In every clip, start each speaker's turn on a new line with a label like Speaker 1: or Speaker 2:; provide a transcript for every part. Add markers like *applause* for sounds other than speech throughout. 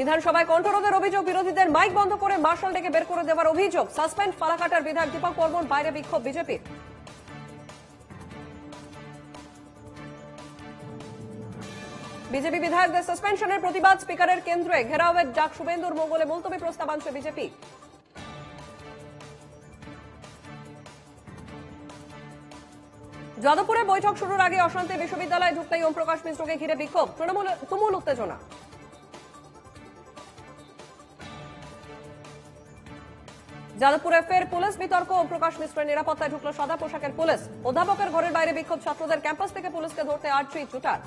Speaker 1: বিধানসভায় কণ্ঠরোধের অভিযোগ, বিরোধীদের মাইক বন্ধ করে মার্শাল ডেকে বের করে দেওয়ার অভিযোগ। সাসপেন্ড ফালাকাটার বিধায়ক দীপক বর্মন, বাইরে বিক্ষোভ বিজেপির। বিজেপি বিধায়কদের সাসপেনশনের প্রতিবাদ স্পিকারের কেন্দ্রে ঘেরাওয়ের ডাক শুভেন্দুর মঙ্গলে মুলতবি প্রস্তাব আনছে বিজেপি। যাদবপুরে বৈঠক শুরুর আগে অশান্তি, বিশ্ববিদ্যালয়ে ঢুকতেই ওম প্রকাশ মিশ্রকে ঘিরে বিক্ষোভ। তৃণমূল তুমুল উত্তেজনা। যাদবপুরে ফের পুলিশ বিতর্ক ও প্রকাশ মিশ্রের নিরাপত্তায় ঢুকলো সাদা পোশাকের পুলিশ। অধ্যাপকের ঘরের বাইরে বিক্ষোভ ছাত্রদের ক্যাম্পাস থেকে পুলিশকে ধরতে আর্ট্রি চুটার।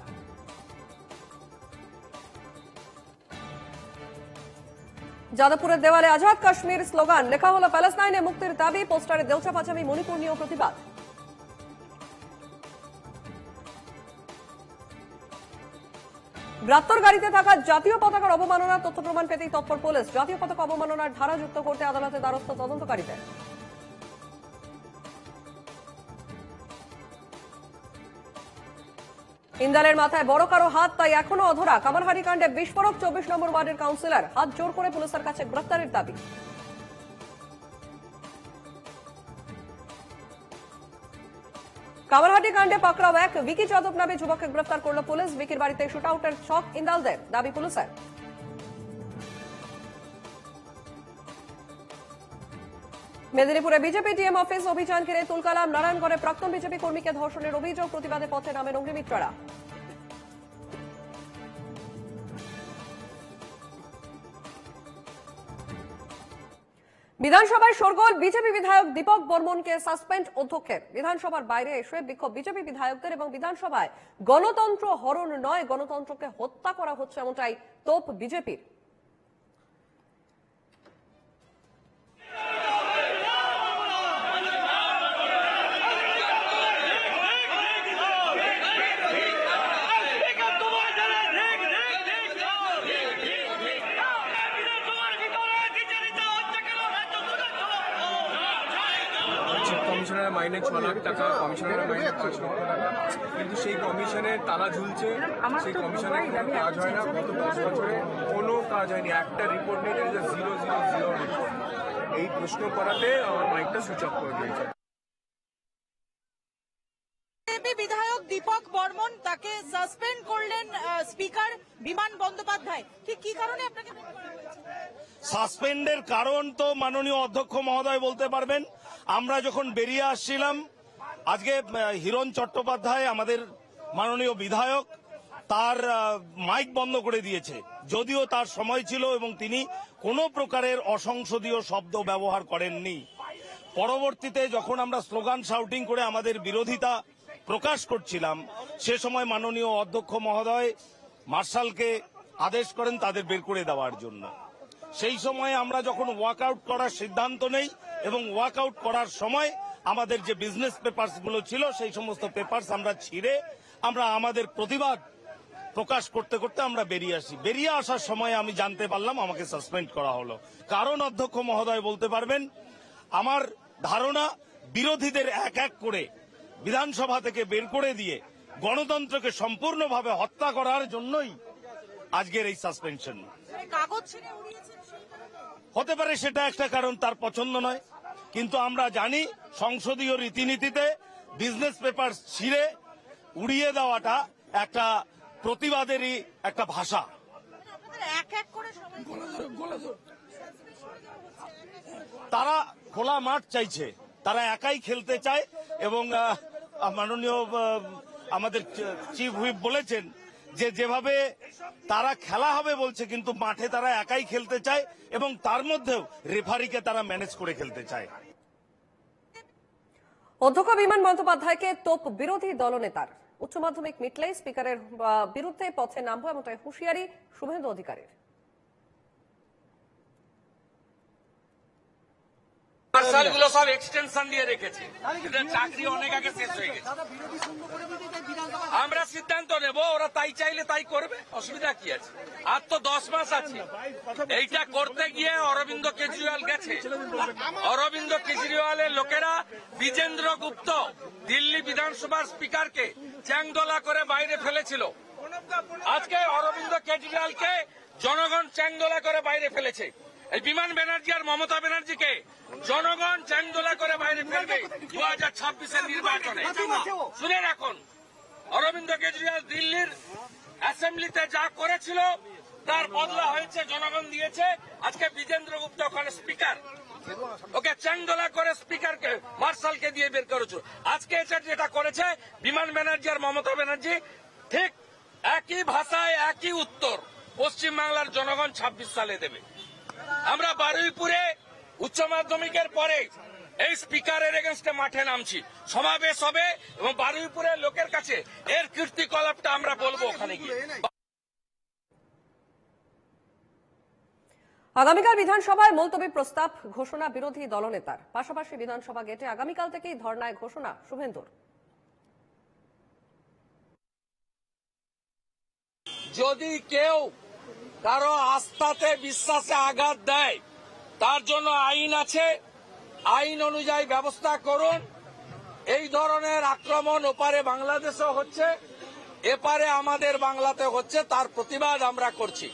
Speaker 1: যাদবপুরের দেওয়ালে আজাদ কাশ্মীর স্লোগান, লেখা হলো, প্যালেস্তাইনে মুক্তির দাবি পোস্টারে দেলচা পাচামি, মণিপুর নিয়েও প্রতিবাদ। ব্রাত্তর গাড়িতে থাকা জাতীয় পতাকার অবমাননার তথ্য প্রমাণ পেতেই তৎপর পুলিশ। জাতীয় পতাকা অবমাননার ধারা যুক্ত করতে আদালতে দ্বারস্থ তদন্তকারীদের। ইন্দালের মাথায় বড় কারও হাত, তাই এখনও অধরা। কামারহারি কাণ্ডে বিস্ফোরক চব্বিশ নম্বর ওয়ার্ডের কাউন্সিলর হাত জোর করে পুলিশের কাছে গ্রেপ্তারের দাবি। কামারহাটি কাণ্ডে পাকড়াও এক ভিকি যাদব নামে যুবককে গ্রেফতার করল পুলিশ। ভিকির বাড়িতে শুট আউটের ছক ইন্দালদের দাবি পুলিশের। মেদিনীপুরে বিজেপি ডিএম অফিস অভিযান ঘিরে তুলকালাম। নারায়ণগড়ে প্রাক্তন বিজেপি কর্মীকে ধর্ষণের অভিযোগ। প্রতিবাদে পথে নামেন অগ্নিমিত্ররা। বিধানসভায় সরগোল বিজেপি বিধায়ক দীপক বর্মনকে সাসপেন্ড অধ্যক্ষের। বিধানসভার বাইরে এসে বিক্ষোভ বিজেপি বিধায়কদের এবং বিধানসভায় গণতন্ত্র হরণ নয়, গণতন্ত্রকে হত্যা করা হচ্ছে এমনটাই তোপ বিজেপির।
Speaker 2: পাঁচ লক্ষ টাকা কিন্তু সেই কমিশনের তালা ঝুলছে। সেই কমিশনের কোনো কাজ হয় না। গত দশ বছরে কোনো কাজ হয়নি। একটা রিপোর্ট নেই জিরো জিরো জিরো রিপোর্ট এই প্রশ্ন করাতে আমার মাইকটা সুইচ অফ করে দিয়েছে।
Speaker 3: বিধায়ক দীপক বর্মন তাকে সাসপেন্ড করলেন স্পিকার বিমান বন্দ্যোপাধ্যায়। ঠিক কি কারণে আপনাকে
Speaker 4: সাসপেন্ডের কারণ তো মাননীয় অধ্যক্ষ মহোদয় বলতে পারবেন। আমরা যখন বেরিয়ে আসছিলাম আজকে হিরণ চট্টোপাধ্যায় আমাদের মাননীয় বিধায়ক, তার মাইক বন্ধ করে দিয়েছে। যদিও তার সময় ছিল এবং তিনি কোনো প্রকারের অসংসদীয় শব্দ ব্যবহার করেননি। পরবর্তীতে যখন আমরা স্লোগান শাউটিং করে আমাদের বিরোধিতা প্রকাশ করছিলাম, সে সময় মাননীয় অধ্যক্ষ মহোদয় মার্শালকে আদেশ করেন তাদের বের করে দেওয়ার জন্য। সেই সময় আমরা যখন ওয়াকআউট করার সিদ্ধান্ত নেই এবং ওয়াকআউট করার সময় আমাদের যে বিজনেস পেপারসগুলো ছিল সেই সমস্ত পেপারস আমরা ছিঁড়ে আমরা আমাদের প্রতিবাদ প্রকাশ করতে করতে আমরা বেরিয়ে আসি। বেরিয়ে আসার সময় আমি জানতে পারলাম আমাকে সাসপেন্ড করা হলো। কারণ অধ্যক্ষ মহোদয় বলতে পারবেন আমার ধারণা বিরোধীদের এক এক করে বিধানসভা থেকে বের করে দিয়ে গণতন্ত্রকে সম্পূর্ণভাবে হত্যা করার জন্যই আজকের এই সাসপেনশন? হতে পারে সেটা একটা কারণ তার পছন্দ নয়। কিন্তু আমরা জানি সংসদীয় রীতিনীতিতে বিজনেস পেপার ছিঁড়ে উড়িয়ে দেওয়াটা একটা প্রতিবাদেরই একটা ভাষা। তারা খোলা মাঠ চাইছে, তারা একাই খেলতে চায় এবং মাননীয় আমাদের চিফ হুইপ বলেছেন যে যেভাবে তারা খেলা হবে বলছে, কিন্তু মাঠে তারা একাই খেলতে চায় এবং তার মধ্যেও রেফারিকে তারা ম্যানেজ করে খেলতে চায়।
Speaker 1: অধ্যক্ষ বিমান বন্দ্যোপাধ্যায়কে তোপ বিরোধী দলনেতার। উচ্চ মাধ্যমিক মিটলেই স্পিকারের বিরুদ্ধে পথে নামবো এমনটাই হুঁশিয়ারি শুভেন্দু অধিকারীর।
Speaker 5: মার্শালগুলো সব এক্সটেনশন দিয়ে রেখেছে। চাকরি অনেক আগে শেষ হয়ে গেছে। আমরা সিদ্ধান্ত নেব ওরা তাই চাইলে তাই করবে অসুবিধা কি আছে? আর তো দশ মাস আছে। এইটা করতে গিয়ে অরবিন্দ কেজরিওয়াল গেছে। অরবিন্দ কেজরিওয়ালের লোকেরা বিজেন্দ্র গুপ্ত দিল্লি বিধানসভার স্পিকারকে চ্যাংদোলা করে বাইরে ফেলেছিল। আজকে অরবিন্দ কেজরিওয়ালকে জনগণ চ্যাংদোলা করে বাইরে ফেলেছে। এই বিমান ব্যানার্জি আর মমতা ব্যানার্জিকে জনগণ চ্যাংদোলা করে বাইরে ফেলবে দু হাজার ছাব্বিশের নির্বাচনে। শুনে রাখুন, অরবিন্দ কেজরিওয়াল দিল্লির অ্যাসেম্বলিতে যা করেছিল, তার বদলা হয়েছে, জনগণ দিয়েছে। আজকে বিজেন্দ্র গুপ্ত ওখানে স্পিকার। ওকে চ্যাংদোলা করে স্পিকারকে, মার্শালকে দিয়ে বের করেছিল আজকে এসে যেটা করেছে, বিমান ব্যানার্জি আর মমতা ব্যানার্জি, ঠিক একই ভাষায় একই উত্তর পশ্চিম বাংলার জনগণ ছাব্বিশ সালে দেবে। আমরা বারুইপুরে উচ্চ মাধ্যমিকের পরে এই স্পিকারের এগেনস্টে মাঠে নামছি। সমাবেশ হবে এবং বারুইপুরের লোকের কাছে এর কীর্তিকলাপটা আমরা বলব ওখানে গিয়ে।
Speaker 1: আগামীকাল বিধানসভায় মুলতবি প্রস্তাব ঘোষণা বিরোধী দলনেতার। পাশাপাশি বিধানসভা গেটে আগামীকাল থেকেই ধর্নায় ঘোষণা। শুভেন্দুর।
Speaker 5: যদি কেউ কারও আস্থাতে বিশ্বাসে আঘাত দেয়, তার জন্য আইন আছে। আইন অনুযায়ী ব্যবস্থা করুন। এই ধরনের আক্রমণ ওপারে বাংলাদেশেও হচ্ছে, এপারে আমাদের বাংলাতে হচ্ছে, তার প্রতিবাদ আমরা করছি।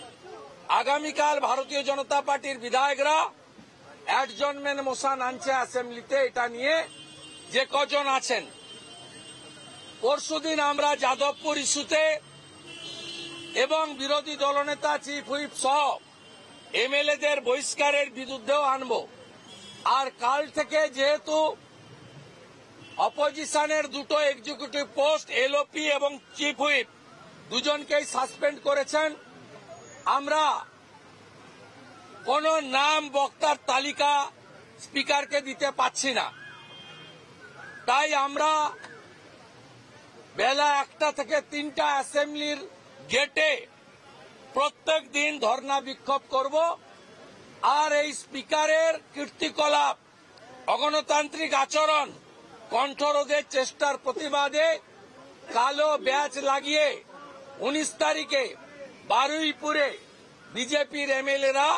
Speaker 5: আগামীকাল ভারতীয় জনতা পার্টির বিধায়করা একজন অ্যাডজনমেন্ট মোশন আনছে অ্যাসেম্বলিতে, এটা নিয়ে যে কজন আছেন। পরশুদিন আমরা যাদবপুর ইস্যুতে এবং বিরোধী দলনেতা চিফ হুইপ সহ এমএলএদের বহিষ্কারের বিরুদ্ধেও আনব। আর কাল থেকে যেহেতু অপোজিশনের দুটো এক্সিকিউটিভ পোস্ট এলওপি এবং চিফ হুইপ দুজনকেই সাসপেন্ড করেছেন, আমরা কোন নাম বক্তার তালিকা স্পিকারকে দিতে পাচ্ছি না। তাই আমরা বেলা একটা থেকে তিনটা অ্যাসেম্বলির গেটে প্রত্যেক দিন ধর্ণা বিক্ষোভ করব আর এই স্পিকারের কীর্তিকলাপ, অগণতান্ত্রিক আচরণ কণ্ঠরোধের চেষ্টার প্রতিবাদে কালো ব্যাচ লাগিয়ে উনিশ তারিখে বারুইপুরে বিজেপির এমএলএরা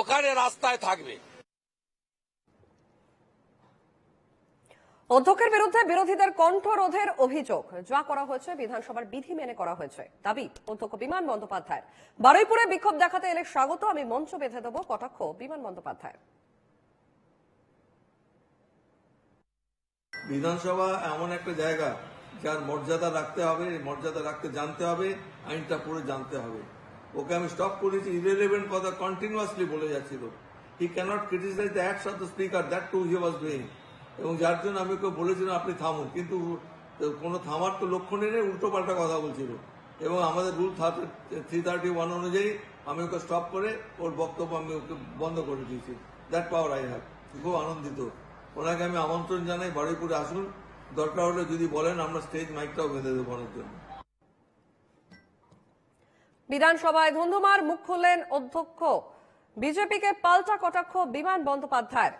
Speaker 5: ওখানে রাস্তায় থাকবে।
Speaker 1: অধ্যক্ষের বিরুদ্ধে বিরোধীদের কণ্ঠরোধের অভিযোগ। যা করা হয়েছে, বিধানসভার বিধি মেনে করা হয়েছে। দাবি, অধ্যক্ষ বিমান বন্দ্যোপাধ্যায় বারুইপুরে বিক্ষোভ দেখাতে এলে স্বাগত, আমি মঞ্চ বেঁধে দেবো কটাক্ষ বিমান বন্দ্যোপাধ্যায়
Speaker 6: বিধানসভা এমন একটা জায়গা যার মর্যাদা রাখতে হবে মর্যাদা রাখতে জানতে হবে, আইনটা পড়ে জানতে হবে। ওকে আমি স্টপ করেছি ইরেলেভেন্ট কথা কন্টিনিউয়াসলি বলে যাচ্ছিল। He cannot criticise the acts of the speaker that to he was doing এবং যার জন্য আমি ওকে বলেছিলাম, আপনি থামুন। কিন্তু কোনো থামার তো লক্ষ্য নেই, উল্টো পাল্টা কথা বলছিল। এবং আমাদের রুল থ্রি থার্টি ওয়ান অনুযায়ী আমি ওকে স্টপ করে ওর বক্তব্য আমি ওকে বন্ধ করে দিয়েছি। দ্যাট পাওয়ার আই হ্যাভ খুব আনন্দিত। ওনাকে আমি আমন্ত্রণ জানাই, বারুইপুরে আসুন। দরকার হলে যদি বলেন, আমরা স্টেজ মাইকটাও বেঁধে দেবো ওনার জন্য।
Speaker 1: বিধানসভায় ধুন্ধুমার মুখ খুললেন অধ্যক্ষ। বিজেপিকে পাল্টা কটাক্ষ বিমান বন্দ্যোপাধ্যায়ের।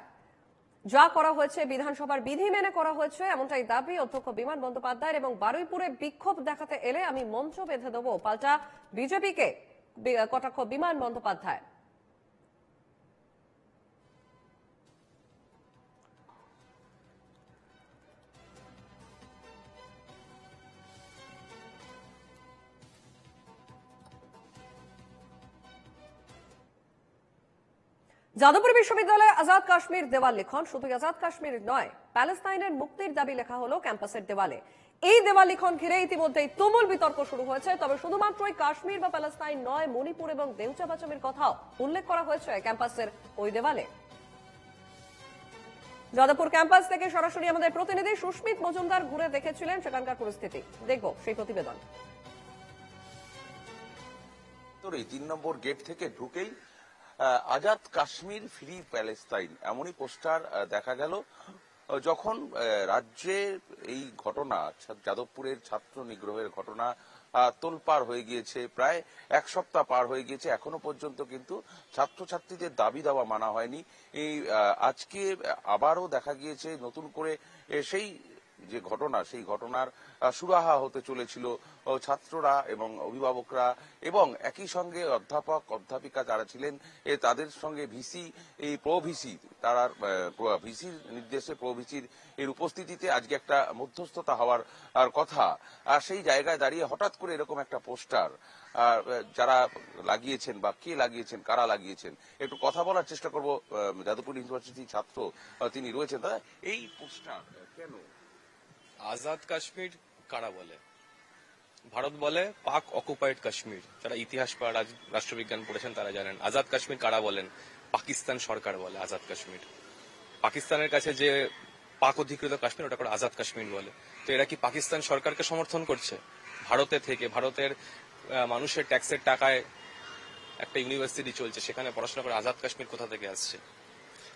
Speaker 1: যা করা হয়েছে, বিধানসভার বিধি মেনে করা হয়েছে, এমনটাই দাবি অধ্যক্ষ বিমান বন্দ্যোপাধ্যায়ের এবং বারুইপুরে বিক্ষোভ দেখাতে এলে আমি মঞ্চ বেঁধে দেবো। পাল্টা বিজেপিকে কটাক্ষ বিমান বন্দ্যোপাধ্যায়। যাদবপুর বিশ্ববিদ্যালয়ে আজাদ কাশ্মীর দেওয়াল লিখন। শুধু আজাদ কাশ্মীর নয়, প্যালেস্তাইনের মুক্তির দাবি লেখা হলো ক্যাম্পাসের দেওয়ালে। এই দেওয়াল লিখন ঘিরে ইতিমধ্যেই তুমুল বিতর্ক শুরু হয়েছে, তবে শুধুমাত্রই কাশ্মীর বা প্যালেস্তাইন নয়, মণিপুর এবং দেউচা বাচামের কথাও উল্লেখ করা হয়েছে ক্যাম্পাসের ওই দেওয়ালে। যাদবপুর ক্যাম্পাস থেকে সরাসরি আমাদের প্রতিনিধি সুস্মিত মজুমদার ঘুরে দেখেছিলেন সেখানকার পরিস্থিতি। দেখব সেই প্রতিবেদন।
Speaker 7: তিন নম্বর গেট থেকে ঢুকেই আজাদ কাশ্মীর ফ্রি প্যালেস্তাইন, এমনই পোস্টার দেখা গেল যখন রাজ্যে এই ঘটনা যাদবপুরের ছাত্র নিগ্রহের ঘটনা তোলপাড় হয়ে গিয়েছে, প্রায় এক সপ্তাহ পার হয়ে গিয়েছে, এখনও পর্যন্ত কিন্তু ছাত্রছাত্রীদের দাবি দাওয়া মানা হয়নি। এই আজকে আবারও দেখা গিয়েছে নতুন করে সেই যে ঘটনা, সেই ঘটনার সুরাহা হতে চলেছিল ছাত্ররা এবং অভিভাবকরা এবং একই সঙ্গে অধ্যাপক, অধ্যাপিকা যারা ছিলেন তাদের সঙ্গে ভিসি, এই প্রো ভিসি তারা ভিসির নির্দেশে প্রো ভিসির এর উপস্থিতিতে আজকে একটা মধ্যস্থতা হওয়ার, আর কথা। আর সেই জায়গায় দাঁড়িয়ে হঠাৎ করে এরকম একটা পোস্টার যারা লাগিয়েছেন বা কে লাগিয়েছেন, কারা লাগিয়েছেন, একটু কথা বলার চেষ্টা করব যাদবপুর ইউনিভার্সিটি ছাত্র তিনি রয়েছেন। দাদা, এই পোস্টার কেন?
Speaker 8: আজাদ কাশ্মীর কারা বলে? ভারত বলে পাক অকুপাইড কাশ্মীর। যারা ইতিহাস বা রাষ্ট্রবিজ্ঞান পড়েছেন তারা জানেন। আজাদ কাশ্মীর কারা বলেন? পাকিস্তান সরকার বলে আজাদ কাশ্মীর। পাকিস্তানের কাছে যে পাক অধিকৃত কাশ্মীর, ওটা করে আজাদ কাশ্মীর বলে। তো এরা কি পাকিস্তান সরকারকে সমর্থন করছে? ভারতে থেকে, ভারতের মানুষের ট্যাক্সের টাকায় একটা ইউনিভার্সিটি চলছে, সেখানে পড়াশোনা করে আজাদ কাশ্মীর কোথা থেকে আসছে?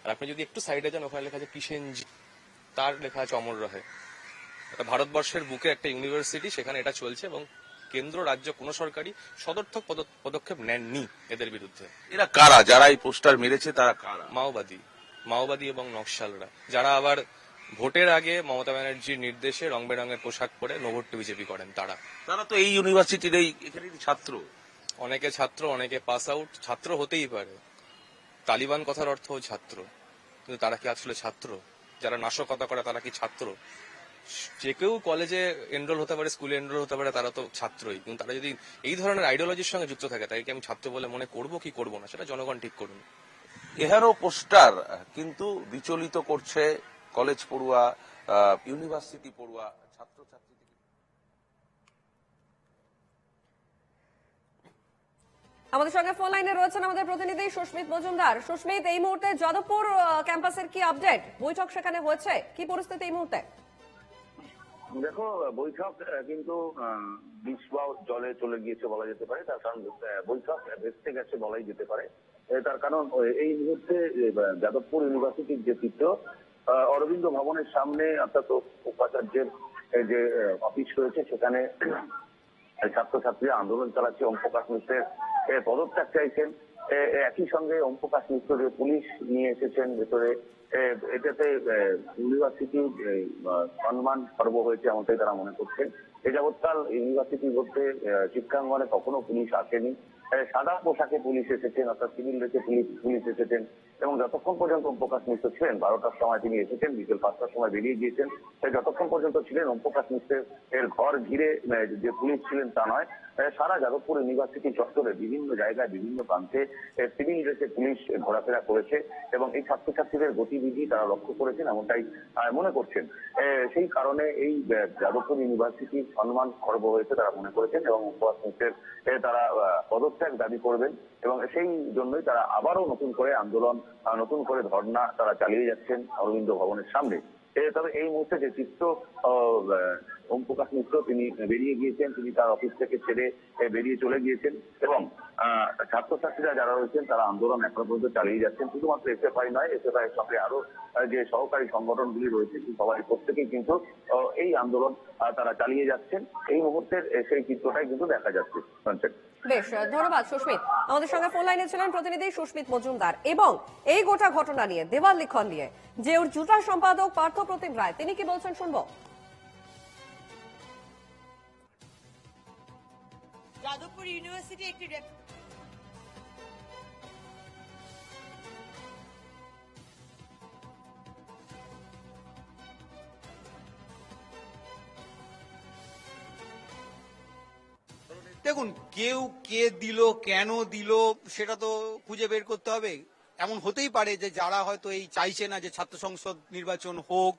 Speaker 8: আর আপনি যদি একটু সাইডে যান, ওখানে লেখা আছে কিষেনজি, তার লেখা আছে অমর রহে। ভারতবর্ষের বুকে একটা ইউনিভার্সিটি সেখানে এটা চলছে এবং কেন্দ্র রাজ্য কোন সরকারি সদর্থক পদক্ষেপ নেননি এদের বিরুদ্ধে।
Speaker 7: এরা কারা? যারা এই পোস্টার মেরেছে তারা কারা?
Speaker 8: মাওবাদী মাওবাদী এবং নকশালরা যারা আবার ভোটের আগে মমতা ব্যানার্জির নির্দেশে রং বেরঙের পোশাক পরে নোভোট্টু বিজেপি করেন তারা।
Speaker 7: তারা তো এই ইউনিভার্সিটির এই ছাত্র।
Speaker 8: অনেকে ছাত্র অনেকে পাস আউট ছাত্র হতেই পারে। তালিবান কথার অর্থ ছাত্র। কিন্তু তারা কি আসলে ছাত্র? যারা নাশকতা করে তারা কি ছাত্র? যে কেউ কলেজে এনরোল হতে পারে স্কুলে এনরোল হতে পারে তারা তো ছাত্রই। কিন্তু তারা যদি এই ধরনের আইডিওলজির সঙ্গে যুক্ত থাকে তাদেরকে আমি ছাত্র বলে মনে করব কি করব না? সেটা জনগণ ঠিক করুন।
Speaker 7: এহারও পোস্টার কিন্তু বিচলিত করছে কলেজ পড়ুয়া ইউনিভার্সিটি পড়ুয়া ছাত্রছাত্রী
Speaker 1: আমাদের সঙ্গে ফোন লাইনে রয়েছেন আমাদের প্রতিনিধি সুস্মিত মজুমদার। সুস্মিত এই মুহূর্তে যাদবপুর ক্যাম্পাসের কি আপডেট বৈঠক সেখানে হয়েছে। কি পরিস্থিতি এই মুহূর্তে?
Speaker 9: দেখো বৈঠক কিন্তু বিষ বা জলে চলে গিয়েছে বলা যেতে পারে। তার কারণ বৈঠক ভেস্তে গেছে বলাই যেতে পারে। তার কারণ এই মুহূর্তে যাদবপুর ইউনিভার্সিটির যে চিত্র অরবিন্দ ভবনের সামনে অর্থাৎ উপাচার্যের যে অফিস রয়েছে সেখানে ছাত্রছাত্রীরা আন্দোলন চালাচ্ছে ওম প্রকাশ মিশ্রের এ, পদত্যাগ চাইছেন। একই সঙ্গে ওম প্রকাশ মিশ্রকে পুলিশ নিয়ে এসেছেন ভেতরে এটাতে ইউনিভার্সিটি সম্মান পর্ব হয়েছে এমনটাই তারা মনে করছেন এ যাবৎকাল ইউনিভার্সিটি বলতে শিক্ষাঙ্গনে কখনো পুলিশ আসেনি। সাদা পোশাকে পুলিশ এসেছেন, অর্থাৎ সিভিল ড্রেসে পুলিশ পুলিশ এসেছেন। এবং যতক্ষণ পর্যন্ত ওম প্রকাশ মিশ্র ছিলেন, বারোটার সময় তিনি এসেছেন, বিকেল পাঁচটার সময় বেরিয়ে গিয়েছেন, তাই যতক্ষণ পর্যন্ত ছিলেন ওম প্রকাশ মিশ্রের এর ঘর ঘিরে যে পুলিশ ছিলেন তা নয় সারা যাদবপুর ইউনিভার্সিটি চত্বরে বিভিন্ন জায়গায়, বিভিন্ন প্রান্তে সিভিল ড্রেসে পুলিশ ঘোরাফেরা করেছে এবং এই ছাত্রছাত্রীদের গতিবিধি তারা লক্ষ্য করেছেন এমনটাই মনে করছেন। সেই কারণে এই যাদবপুর ইউনিভার্সিটি সম্মান খর্ব হয়েছে তারা মনে করেছেন এবং উপহাস মিশ্রের তারা পদত্যাগ দাবি করবেন এবং সেই জন্যই তারা আবারও নতুন করে আন্দোলন নতুন করে ধর্ণা তারা চালিয়ে যাচ্ছেন অরবিন্দ ভবনের সামনে। তবে এই মুহূর্তে যে চিত্র ওম প্রকাশ মিশ্র তিনি বেরিয়ে গিয়েছেন, তিনি তার অফিস থেকে ছেড়ে বেরিয়ে চলে গিয়েছেন এবং ছাত্রছাত্রীরা যারা রয়েছেন তারা আন্দোলন এখনও পর্যন্ত চালিয়ে যাচ্ছেন। শুধুমাত্র এসএফআই নয় এসএফআই এর সঙ্গে আরও যে সহকারী সংগঠনগুলি রয়েছে সবাই প্রত্যেকেই কিন্তু এই আন্দোলন তারা চালিয়ে যাচ্ছেন। এই মুহূর্তের সেই চিত্রটাই কিন্তু দেখা যাচ্ছে।
Speaker 1: বেশ, ধন্যবাদ, সুস্মিত। আমাদের সঙ্গে ফোন লাইনে ছিলেন প্রতিনিধি সুস্মিত মজুমদার। এবং এই গোটা ঘটনা নিয়ে, দেওয়াল লিখন নিয়ে, যে ওর জুটার সম্পাদক পার্থ প্রতিম রায়, তিনি কি বলছেন শুনব?
Speaker 3: যাদবপুর ইউনিভার্সিটি একটি
Speaker 10: দেখুন, কেউ কে দিল, কেন দিল, সেটা তো খুঁজে বের করতে হবে। এমন হতেই পারে যে যারা হয়তো এই চাইছে না যে ছাত্র সংসদ নির্বাচন হোক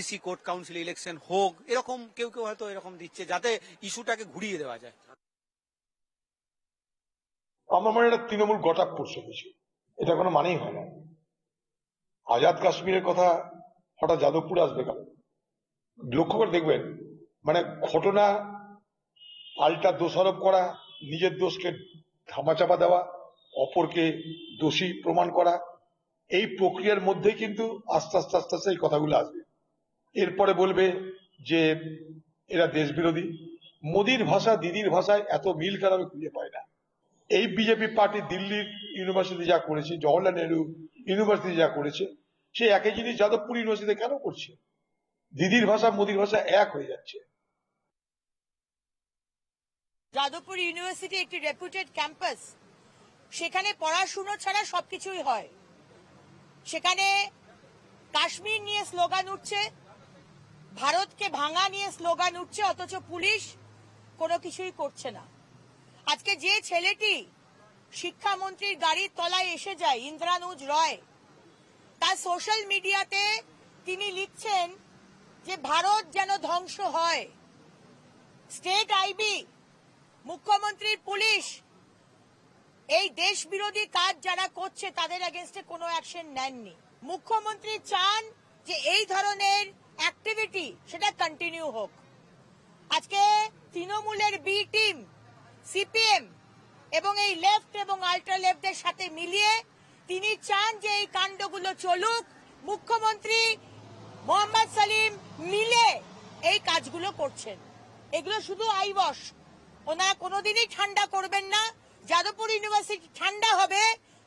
Speaker 10: ইসি কোর্ট কাউন্সিল ইলেকশন হোক, এরকম কেউ কেউ হয়তো এরকম দিচ্ছে যাতে ইস্যুটাকে ঘুরিয়ে দেওয়া যায়।
Speaker 11: আমার মনে হয় তৃণমূল গটাপ করছে কিছু এটা কোনো মানেই হয় না। আজাদ কাশ্মীরের কথা হঠাৎ যাদবপুর আসবে কেন? লক্ষ্য করে দেখবেন মানে ঘটনা পাল্টা দোষারোপ করা, নিজের দোষকে ধামাচাপা দেওয়া, অপরকে দোষী প্রমাণ করা, এই প্রক্রিয়ার মধ্যে কিন্তু আস্তে আস্তে আস্তে আস্তে এই কথাগুলো আসবে। এরপরে বলবে যে এরা দেশ বিরোধী মোদির ভাষা, দিদির ভাষায় এত মিল কেন আমি খুঁজে পাই না? এই বিজেপি পার্টি দিল্লির ইউনিভার্সিটি যা করেছে জওয়াহরলাল নেহরু ইউনিভার্সিটি যা করেছে, সে একই জিনিস যাদবপুর ইউনিভার্সিটি কেন করছে? দিদির ভাষা, মোদির ভাষা এক হয়ে যাচ্ছে।
Speaker 12: যাদবপুর ইউনিভার্সিটি একটি রেপুটেড ক্যাম্পাস। সেখানে পড়াশুনো ছাড়া সবকিছুই হয়। সেখানে কাশ্মীর নিয়ে স্লোগান উঠছে, ভারতকে ভাঙা নিয়ে স্লোগান উঠছে, অথচ পুলিশ কোনো কিছুই করছে না। আজকে যে ছেলেটি শিক্ষামন্ত্রীর গাড়ির তলায় এসে যায়, ইন্দ্রানুজ রয়, তার সোশ্যাল মিডিয়াতে তিনি লিখছেন যে, ভারত যেন ধ্বংস হয়। স্টেট আইবি মুখ্যমন্ত্রীর পুলিশ, এই দেশ বিরোধী কাজ যারা করছে, তাদের এগেনস্টে কোনো অ্যাকশন নেননি। মুখ্যমন্ত্রী চান যে এই ধরনের অ্যাক্টিভিটি সেটা কন্টিনিউ হোক। আজকে তৃণমূলের বি টিম সিপিএম এবং এই লেফট এবং আল্ট্রা লেফটের সাথে মিলিয়ে তিনি চান যে এই কাণ্ডগুলো চলুক। মুখ্যমন্ত্রী মোহাম্মদ সালিম মিলে এই কাজগুলো করছেন। এগুলো শুধু আইবস ওনারা কোনোদিনই ঠান্ডা করবেন না। যাদবপুর ইউনিভার্সিটি ঠান্ডা হবে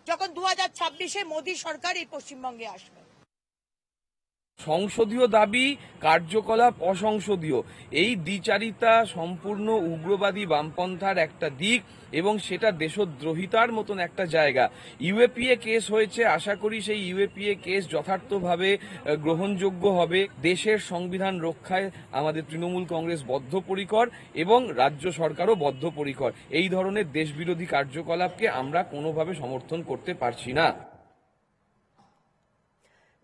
Speaker 12: যখন দু হাজার ছাব্বিশে মোদী সরকার এই পশ্চিমবঙ্গে আসবে।
Speaker 13: সংসদীয় দাবি, কার্যকলাপ অসংসদীয়। এই দ্বিচারিতা সম্পূর্ণ উগ্রবাদী বামপন্থার একটা দিক এবং সেটা দেশদ্রোহিতার মতন একটা জায়গা। ইউএপিএ কেস হয়েছে, আশা করি সেই ইউএপিএ কেস যথার্থভাবে গ্রহণযোগ্য হবে। দেশের সংবিধান রক্ষায় আমাদের তৃণমূল কংগ্রেস বদ্ধপরিকর এবং রাজ্য সরকারও বদ্ধপরিকর। এই ধরনের দেশবিরোধী কার্যকলাপকে আমরা কোনোভাবে সমর্থন করতে পারছি না।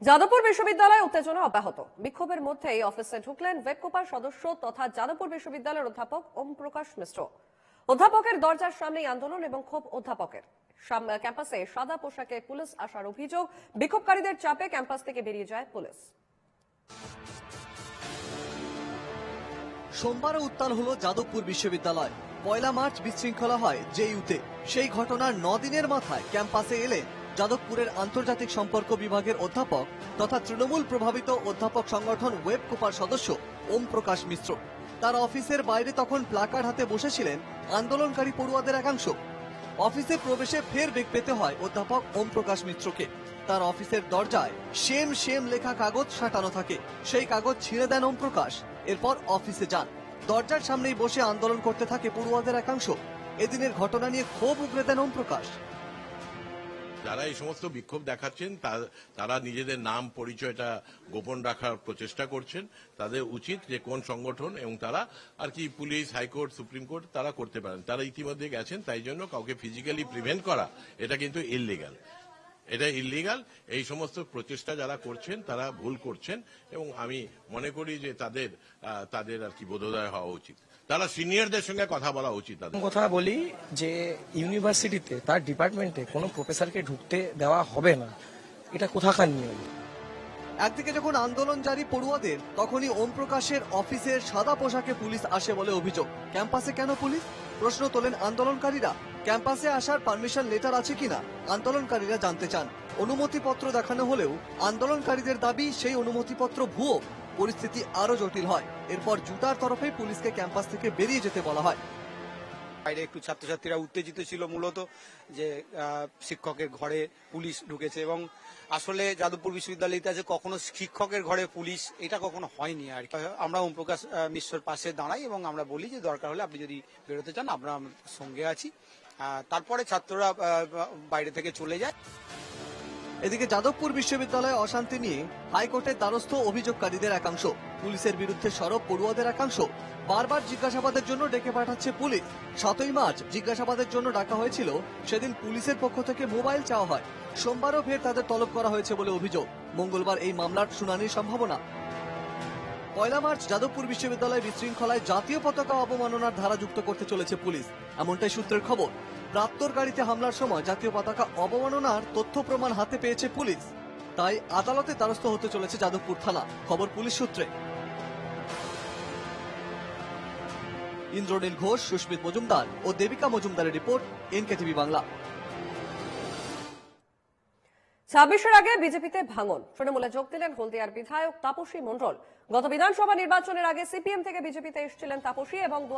Speaker 1: যাদবপুর বিশ্ববিদ্যালয়ে উত্তেজনা অব্যাহত। বিক্ষোভের মধ্যেই অফিসে ঢুকলেন ওয়েবকোপার সদস্য তথা যাদবপুর বিশ্ববিদ্যালয়ের অধ্যাপক ওম প্রকাশ মিশ্র। অধ্যাপকের দরজার সামনেই আন্দোলন এবং ক্ষোভ অধ্যাপকের ক্যাম্পাসে সাদা পোশাকে পুলিশ আসার অভিযোগ, বিক্ষোভকারীদের চাপে ক্যাম্পাস থেকে বেরিয়ে যায় পুলিশ।
Speaker 14: সোমবারও উত্তাল হলো যাদবপুর বিশ্ববিদ্যালয়। পয়লা মার্চ বিশৃঙ্খলা হয় জেইউতে। সেই ঘটনার দিনের মাথায় ক্যাম্পাসে এলেন যাদবপুরের আন্তর্জাতিক সম্পর্ক বিভাগের অধ্যাপক তথা তৃণমূল প্রভাবিত অধ্যাপক সংগঠন ওয়েব কোপার সদস্য ওম প্রকাশ মিশ্র। তার অফিসের বাইরে তখন প্লাকার্ড হাতে বসেছিলেন আন্দোলনকারী পড়ুয়াদের একাংশ। অফিসে প্রবেশে ফের বেগ পেতে হয় অধ্যাপক ওম প্রকাশ মিত্রকে তার অফিসের দরজায় সেম সেম লেখা কাগজ সাঁটানো থাকে। সেই কাগজ ছিঁড়ে দেন ওম প্রকাশ। এরপর অফিসে যান। দরজার সামনেই বসে আন্দোলন করতে থাকে পড়ুয়াদের একাংশ। এদিনের ঘটনা নিয়ে ক্ষোভ উগরে দেন ওম প্রকাশ।
Speaker 15: যারা এই সমস্ত বিক্ষোভ দেখাচ্ছেন তারা নিজেদের নাম, পরিচয়টা গোপন রাখার প্রচেষ্টা করছেন। তাদের উচিত যে কোন সংগঠন এবং তারা আর কি পুলিশ, হাইকোর্ট, সুপ্রিম কোর্ট তারা করতে পারেন। তারা ইতিমধ্যে গেছেন, তাই জন্য কাউকে ফিজিক্যালি প্রিভেন্ট করা, এটা কিন্তু ইললিগাল এটা ইললিগাল এই সমস্ত প্রচেষ্টা যারা করছেন, তারা ভুল করছেন এবং আমি মনে করি যে তাদের তাদের আর কি বোধোদয় হওয়া উচিত। তারা সিনিয়রদের সঙ্গে কথা বলা উচিত
Speaker 16: কথা বলি যে ইউনিভার্সিটিতে তার ডিপার্টমেন্টে কোনো প্রফেসরকে ঢুকতে দেওয়া হবে না। এটা কোথাকার নিয়ম?
Speaker 14: একদিকে যখন আন্দোলন জারি পড়ুয়াদের তখনই ওম প্রকাশের অফিসের সাদা পোশাকে পুলিশ আসে বলে অভিযোগ। ক্যাম্পাসে কেন পুলিশ? প্রশ্ন তোলেন আন্দোলনকারীরা। ক্যাম্পাসে আসার পারমিশন লেটার আছে কিনা? আন্দোলনকারীরা জানতে চান। অনুমতিপত্র দেখানো হলেও আন্দোলনকারীদের দাবি সেই অনুমতিপত্র ভুয়ো। পরিস্থিতি আরও জটিল হয়। এরপর জুতার তরফে পুলিশকে ক্যাম্পাস থেকে বেরিয়ে যেতে বলা হয়।
Speaker 10: বাইরে একটু ছাত্রছাত্রীরা উত্তেজিত ছিল মূলত যে শিক্ষকের ঘরে পুলিশ ঢুকেছে এবং আসলে যাদবপুর বিশ্ববিদ্যালয়তে আছে কখনো শিক্ষকের ঘরে পুলিশ, এটা কখনো হয়নি আর কি। আমরা ওমপ্রকাশ মিশ্রর পাশে দাঁড়াই এবং আমরা বলি যে, দরকার হলে আপনি যদি বেরোতে চান, আমরা সঙ্গে আছি। তারপরে ছাত্ররা বাইরে থেকে চলে যায়।
Speaker 14: এদিকে যাদবপুর বিশ্ববিদ্যালয়ে অশান্তি নিয়ে হাইকোর্টের দ্বারস্থ অভিযোগকারীদের একাংশ। পুলিশের বিরুদ্ধে সরব পড়ুয়াদের একাংশ বারবার জিজ্ঞাসাবাদের জন্য ডেকে পাঠাচ্ছে পুলিশ। সাতই মার্চ জিজ্ঞাসাবাদের জন্য ডাকা হয়েছিল, সেদিন পুলিশের পক্ষ থেকে মোবাইল চাওয়া হয়। সোমবারও ফের তাদের তলব করা হয়েছে বলে অভিযোগ। মঙ্গলবার এই মামলার শুনানির সম্ভাবনা। পয়লা মার্চ যাদবপুর বিশ্ববিদ্যালয় বিশৃঙ্খলায় জাতীয় পতাকা অবমাননার ধারা যুক্ত করতে চলেছে পুলিশ। এমনটাই সূত্রের খবর। প্রাপ্তর গাড়িতে হামলার সময় জাতীয় পতাকা অবমাননার তথ্য প্রমাণ হাতে পেয়েছে পুলিশ। তাই আদালতে দ্বারস্থ হতে চলেছে যাদবপুর থানা, খবর পুলিশ সূত্রে। ইন্দ্রনীল ঘোষ, সুস্মিত মজুমদার ও দেবিকা মজুমদারের রিপোর্ট, এনকেটিভি বাংলা।
Speaker 1: ছাব্বিশের আগে বিজেপিতে ভাঙন। তৃণমূলে যোগ দিলেন হলদিয়ার বিধায়ক তাপসী মণ্ডল। গত বিধানসভা নির্বাচনের আগে সিপিএম থেকে বিজেপিতে এসেছিলেন তাপসী এবং দু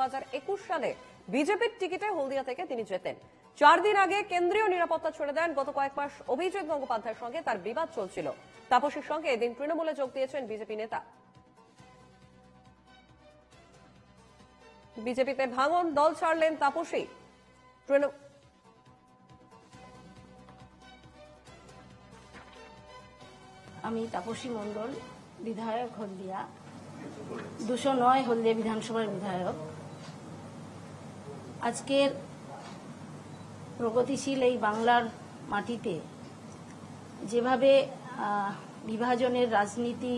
Speaker 1: সালে বিজেপির টিকিটে হলদিয়া থেকে তিনি জেতেন। চার দিন আগে কেন্দ্রীয় নিরাপত্তা ছেড়ে দেন। গত কয়েক মাস অভিজিৎ গঙ্গোপাধ্যায়ের সঙ্গে তার বিবাদ চলছিল। তাপসীর সঙ্গে এদিন তৃণমূলে যোগ দিয়েছেন বিজেপি নেতা। বিজেপিতে ভাঙন দল ছাড়লেন তাপসী।
Speaker 17: আমি তাপসী মন্ডল বিধায়ক হলদিয়া, দুশো নয় হলদিয়া বিধানসভার বিধায়ক। আজকের প্রগতিশীল এই বাংলার মাটিতে যেভাবে বিভাজনের রাজনীতি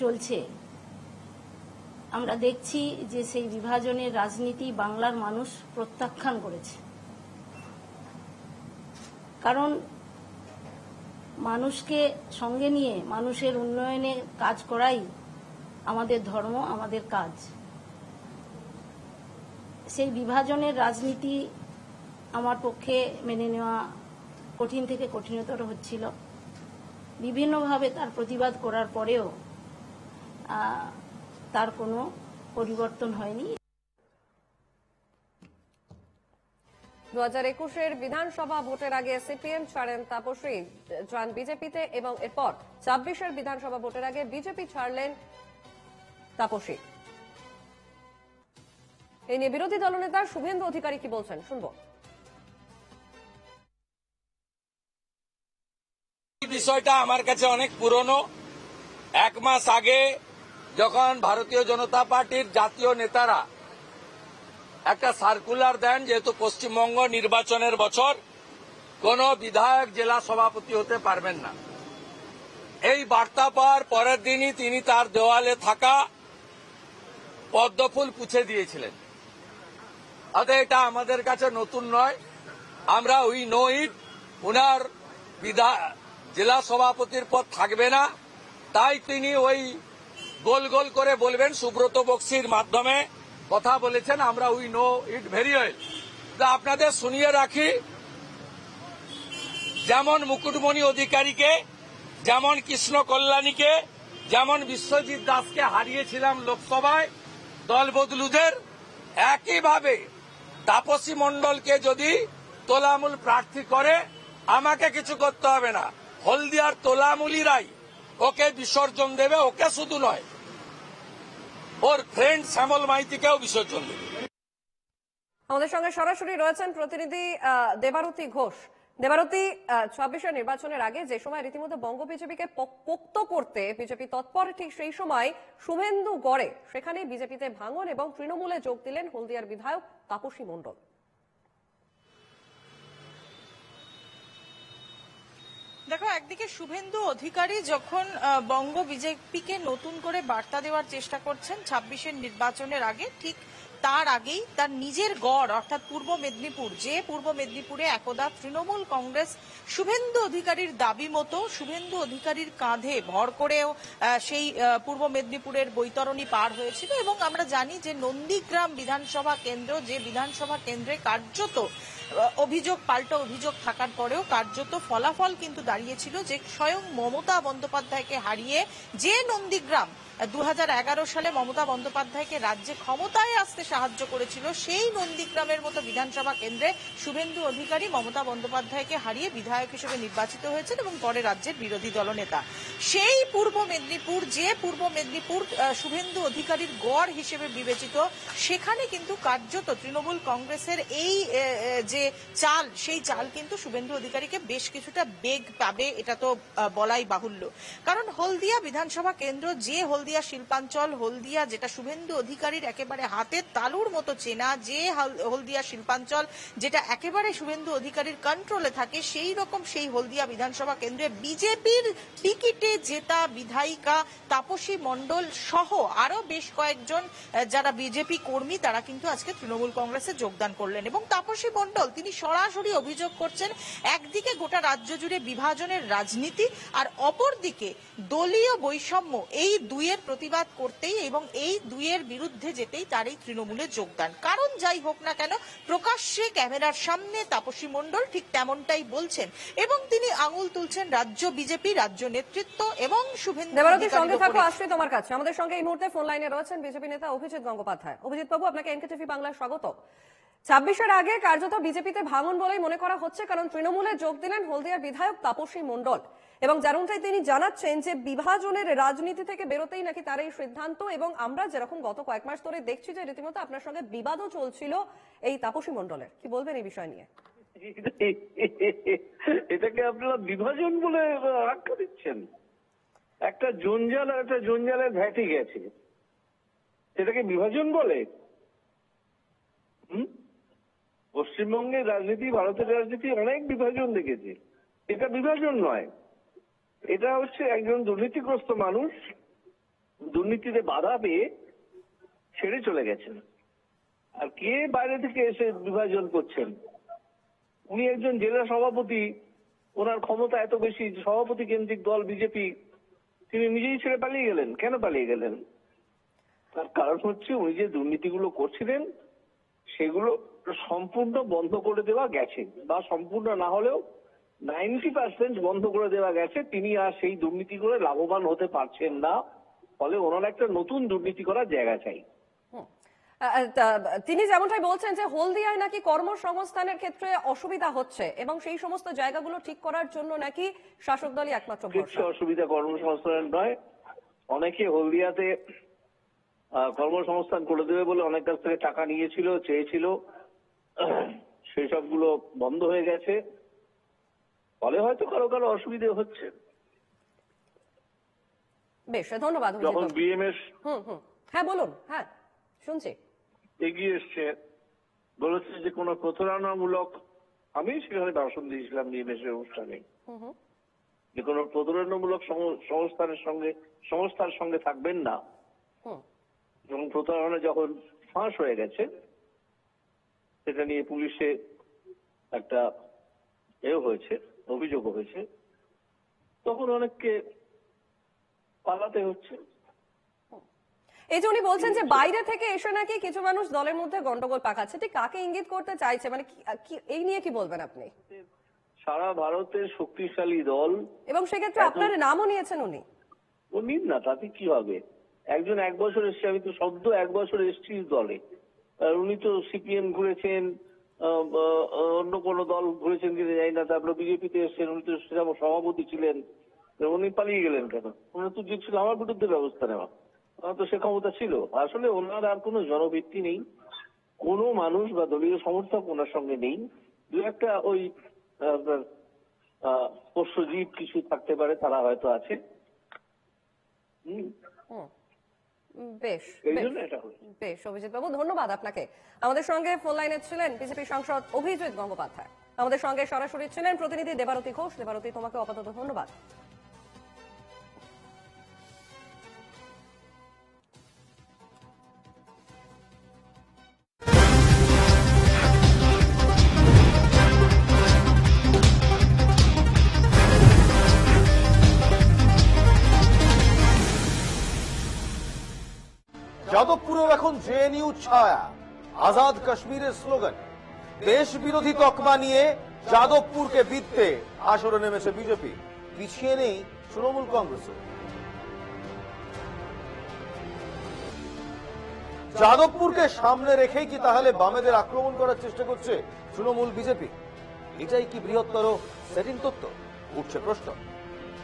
Speaker 17: চলছে, আমরা দেখছি যে সেই বিভাজনের রাজনীতি বাংলার মানুষ প্রত্যাখ্যান করেছে। কারণ মানুষকে সঙ্গে নিয়ে মানুষের উন্নয়নে কাজ করাই আমাদের ধর্ম, আমাদের কাজ। সেই বিভাজনের রাজনীতি আমার পক্ষে মেনে নেওয়া কঠিন থেকে কঠিনতর হচ্ছিল। বিভিন্নভাবে তার প্রতিবাদ করার পরেও তার কোনো পরিবর্তন হয়নি।
Speaker 1: দু বিধানসভা ভোটের আগে সিপিএম ছাড়েন তাপসী যান বিজেপিতে এবং এরপর ছাব্বিশের বিধানসভা ভোটের আগে বিজেপি ছাড়লেন তাপসী। এই নিয়ে বিরোধী দলনেতা শুভেন্দু অধিকারী কি বলছেন? শুনব।
Speaker 5: বিষয়টা আমার কাছে অনেক পুরনো। এক মাস আগে যখন ভারতীয় জনতা পার্টির জাতীয় নেতারা একটা সার্কুলার দেন, যেহেতু পশ্চিমবঙ্গ নির্বাচনের বছর, কোন বিধায়ক জেলা সভাপতি হতে পারবেন না। এই বার্তা পাওয়ার পরের দিনই তিনি তার দেওয়ালে থাকা পদ্মফুল পুছে দিয়েছিলেন। অতএব এটা আমাদের কাছে নতুন নয়। আমরা উই নো ইট, উনার বিধা, জেলা সভাপতির পদ থাকবে না। তাই তিনি ওই গোল গোল করে বলবেন সুব্রত বক্সির মাধ্যমে। কথা বলেছেন, আমরা we know it very well আপনাদের শুনিয়ে রাখি, যেমন মুকুটমণি অধিকারীকে, যেমন কৃষ্ণ কল্যাণীকে, যেমন বিশ্বজিৎ দাসকে হারিয়েছিলাম লোকসভায়, দল বদলুদের, একইভাবে তাপসী মণ্ডলকে যদি তোলামূল প্রার্থী করে, আমাকে কিছু করতে হবে না। হলদিয়ার তোলামুলিরাই ওকে বিসর্জন দেবে, ওকে শুধু নয় ওর ফ্রেন্ড শ্যামল মাইতিকেও বিসর্জন দেবে।
Speaker 1: আমাদের সঙ্গে সরাসরি রয়েছেন প্রতিনিধি দেবারতী ঘোষ। দেবারতী ছাব্বিশের নির্বাচনের আগে যে সময় রীতিমতো বঙ্গ বিজেপিকে পক- পোক্ত করতে বিজেপি তৎপর, ঠিক সেই সময় শুভেন্দু গড়ে সেখানে বিজেপিতে ভাঙন এবং তৃণমূলে যোগ দিলেন হলদিয়ার বিধায়ক তাপসী মণ্ডল।
Speaker 3: দেখো, একদিকে শুভেন্দু অধিকারী যখন বঙ্গ বিজেপিকে নতুন করে বার্তা দেওয়ার চেষ্টা করছেন ছাব্বিশের নির্বাচনের আগে, ঠিক তার আগেই তার নিজের গড়, অর্থাৎ পূর্ব মেদিনীপুর, যে পূর্ব মেদিনীপুরে একদা তৃণমূল কংগ্রেস শুভেন্দু অধিকারীর দাবি মতো শুভেন্দু অধিকারীর কাঁধে ভর করেও সেই পূর্ব মেদিনীপুরের বৈতরণী পার হয়েছিল এবং আমরা জানি যে নন্দীগ্রাম বিধানসভা কেন্দ্র, যে বিধানসভা কেন্দ্রে কার্যত অভিযোগ, পাল্টা অভিযোগ থাকার পরেও কার্যত ফলাফল কিন্তু দাঁড়িয়েছিল যে স্বয়ং মমতা বন্দ্যোপাধ্যায়কে হারিয়ে যে নন্দীগ্রাম দু হাজার এগারো সালে মমতা বন্দ্যোপাধ্যায়কে রাজ্যে ক্ষমতায় আসতে সাহায্য করেছিল। সেই নন্দীগ্রামের মতো বিধানসভা কেন্দ্রে শুভেন্দু অধিকারী মমতা বন্দ্যোপাধ্যায়কে হারিয়ে বিধায়ক হিসেবে নির্বাচিত হয়েছেন এবং পরে রাজ্যের বিরোধী দলনেতা। সেই পূর্ব মেদিনীপুর, যে পূর্ব মেদিনীপুর শুভেন্দু অধিকারীর গড় হিসেবে বিবেচিত, সেখানে কিন্তু কার্যত তৃণমূল কংগ্রেসের এই যে চাল, সেই চাল কিন্তু শুভেন্দু অধিকারীকে বেশ কিছুটা বেগ পাবে, এটা তো বলাই বাহুল্য। কারণ হলদিয়া বিধানসভা কেন্দ্র, যে হলদিয়া শিল্পাঞ্চল, হলদিয়া যেটা শুভেন্দু অধিকারীর একেবারে হাতের তালুর মতো চেনা যে হলদিয়া শিল্পাঞ্চল, যেটা একেবারে শুভেন্দু অধিকারীর কন্ট্রোলে থাকে, সেই রকম সেই হলদিয়া বিধানসভা কেন্দ্রে বিজেপির টিকিটে জেতা বিধায়িকা তাপসী মণ্ডল সহ আরও বেশ কয়েকজন যারা বিজেপি কর্মী, তারা কিন্তু আজকে তৃণমূল কংগ্রেসে যোগদান করলেন। এবং তাপসী মণ্ডল, তিনি সরাসরি অভিযোগ করছেন, একদিকে গোটা রাজ্য জুড়ে বিভাজনের রাজনীতি আর অপরদিকে দলীয় বৈষম্য, এই দুইয়ের প্রতিবাদ করতেই এবং এই দুইয়ের বিরুদ্ধে যেতেই তার এই তৃণমূলে যোগদান। কারণ যাই হোক না কেন প্রকাশ্যে ক্যামেরার সামনে তাপসী মণ্ডল ঠিক তেমনটাই বলছেন এবং তিনি আঙুল তুলছেন রাজ্য বিজেপি রাজ্য নেতৃত্ব এবং শুভেন্দু
Speaker 1: সঙ্গে থাকো। আসছি তোমার কাছে। আমাদের সঙ্গে এই মুহূর্তে ফোন লাইনে রয়েছেন বিজেপি নেতা অভিজিৎ গঙ্গোপাধ্যায়। অভিজিৎ বাবু আপনাকে এনকেটিভি বাংলায় স্বাগত। ছাব্বিশের আগে কার্যত বিজেপিতে ভাঙন বলেই মনে করা হচ্ছে কারণ তৃণমূলে যোগ দিলেন হলদিয়ার বিধায়ক তাপসী মণ্ডল। এবং যেমনটাই তিনি জানাচ্ছেন যে বিভাজনের রাজনীতি থেকে বেরোতেই নাকি তার এই সিদ্ধান্ত এবং আমরা যেরকম গত কয়েক মাস ধরে দেখছি যে রীতিমতো আপনার সঙ্গে বিবাদও চলছিল এই তাপসী মণ্ডলের। কি বলবেন এই বিষয় নিয়ে? *laughs*
Speaker 18: এটাকে আপনারা বিভাজন বলে আখ্যা দিচ্ছেন। একটা জঞ্জাল আর একটা জঞ্জালের ভ্যাটি গেছে। সেটাকে বিভাজন বলে? পশ্চিমবঙ্গের রাজনীতি, ভারতের রাজনীতি অনেক বিভাজন দেখেছে। এটা বিভাজন নয়। এটা হচ্ছে একজন দুর্নীতিগ্রস্ত মানুষ, দুর্নীতিতে বাধা পেয়ে ছেড়ে চলে গেছেন। আর কে বাইরে থেকে এসে বিভাজন করছেন? উনি একজন জেলা সভাপতি, ওনার ক্ষমতা এত বেশি, সভাপতি কেন্দ্রিক দল, বিজেপি, তিনি নিজেই ছেড়ে পালিয়ে গেলেন। কেন পালিয়ে গেলেন? তার কারণ হচ্ছে উনি যে দুর্নীতিগুলো করছিলেন, সেগুলো সম্পূর্ণ বন্ধ করে দেওয়া গেছে, বা সম্পূর্ণ না হলেও নাইনটি পার্সেন্ট বন্ধ করে দেওয়া গেছে। তিনি আর সেই দুর্নীতি করে লাভবান হতে পারছেন না। ফলে ওনার একটা নতুন দুর্নীতি করার জায়গা চাই।
Speaker 1: তিনি যেমনটাই বলছেন যে হলদিয়ায় নাকি কর্মসংস্থানের ক্ষেত্রে অসুবিধা হচ্ছে এবং সেই সমস্ত জায়গাগুলো ঠিক করার জন্য নাকি শাসক দলই একমাত্র
Speaker 18: কিছু অসুবিধা কর্মসংস্থানের নয়। অনেকে হলদিয়াতে কর্মসংস্থান করে দেবে বলে অনেক কাছ থেকে টাকা নিয়েছিল চেয়েছিল। সেসবগুলো বন্ধ হয়ে গেছে। ফলে হয়তো কারও কারও অসুবিধে হচ্ছে।
Speaker 1: বেশ ধন্যবাদ
Speaker 18: যখন বিএমএস
Speaker 1: হুম হুম। হ্যাঁ বলুন। হ্যাঁ শুনছি।
Speaker 18: এগিয়ে এসছে বলেছে যে কোনো প্রতারণামূলক আমি সেখানে ভাষণ দিয়েছিলাম বিএমএস এর অনুষ্ঠানে। যে কোনো প্রতারণামূলক সংস্থানের সঙ্গে সংস্থার সঙ্গে থাকবেন না। এবং প্রতারণা যখন ফাঁস হয়ে গেছে সেটা নিয়ে পুলিশে একটা এও হয়েছে। অভিযোগ হয়েছে। তখন অনেককে পালাতে হচ্ছে।
Speaker 1: এই যে উনি বলছেন যে বাইরে থেকে এসে নাকি কিছু মানুষ দলের মধ্যে গন্ডগোল পাকাচ্ছে ঠিক কাকে ইঙ্গিত করতে চাইছে? মানে এই নিয়ে কি বলবেন আপনি?
Speaker 18: সারা ভারতের শক্তিশালী দল
Speaker 1: এবং সেক্ষেত্রে আপনার নামও নিয়েছেন উনি।
Speaker 18: ও নিন না তাতে কি হবে? একজন এক বছর এসছে আমি তো সদ্য এক বছর এসছি দলে। আর উনি তো সিপিএম ঘুরেছেন অন্য কোনো দল ঘুরেছেন কিনা জানি না তারপরে বিজেপিতে এসছেন, উনি তো সভাপতি ছিলেন। উনি পালিয়ে গেলেন কেন? উনি তো যে ছিল আমার বিরুদ্ধে ব্যবস্থা নেওয়া। তো সে ক্ষমতা ছিল। আসলে ওনার আর কোনো জনভিত্তি নেই। কোনো মানুষ বা দলীয় সমর্থক ওনার সঙ্গে নেই। দু একটা ওই পোষ্যজীব কিছু থাকতে পারে, তারা হয়তো আছে। হুম?
Speaker 1: বেশ বেশ। অভিজিৎ বাবু ধন্যবাদ আপনাকে। আমাদের সঙ্গে ফোন লাইনে ছিলেন বিজেপি সাংসদ অভিজিৎ গঙ্গোপাধ্যায়। আমাদের সঙ্গে সরাসরি ছিলেন প্রতিনিধি দেবারতী ঘোষ। দেবারতী তোমাকে আপাতত ধন্যবাদ।
Speaker 19: ছায়া আজাদ কাশ্মীরের স্লোগান, দেশ বিরোধী তকমা নিয়ে যাদবপুরকে বিদতে আসরে নেমেছে বিজেপি। পিছিয়ে নেই তৃণমূল কংগ্রেস যাদবপুরকে সামনে রেখেই কি তাহলে বামেদের আক্রমণ করার চেষ্টা করছে তৃণমূল বিজেপি? এটাই কি বৃহত্তর সেটিং তত্ত্ব? উঠছে প্রশ্ন।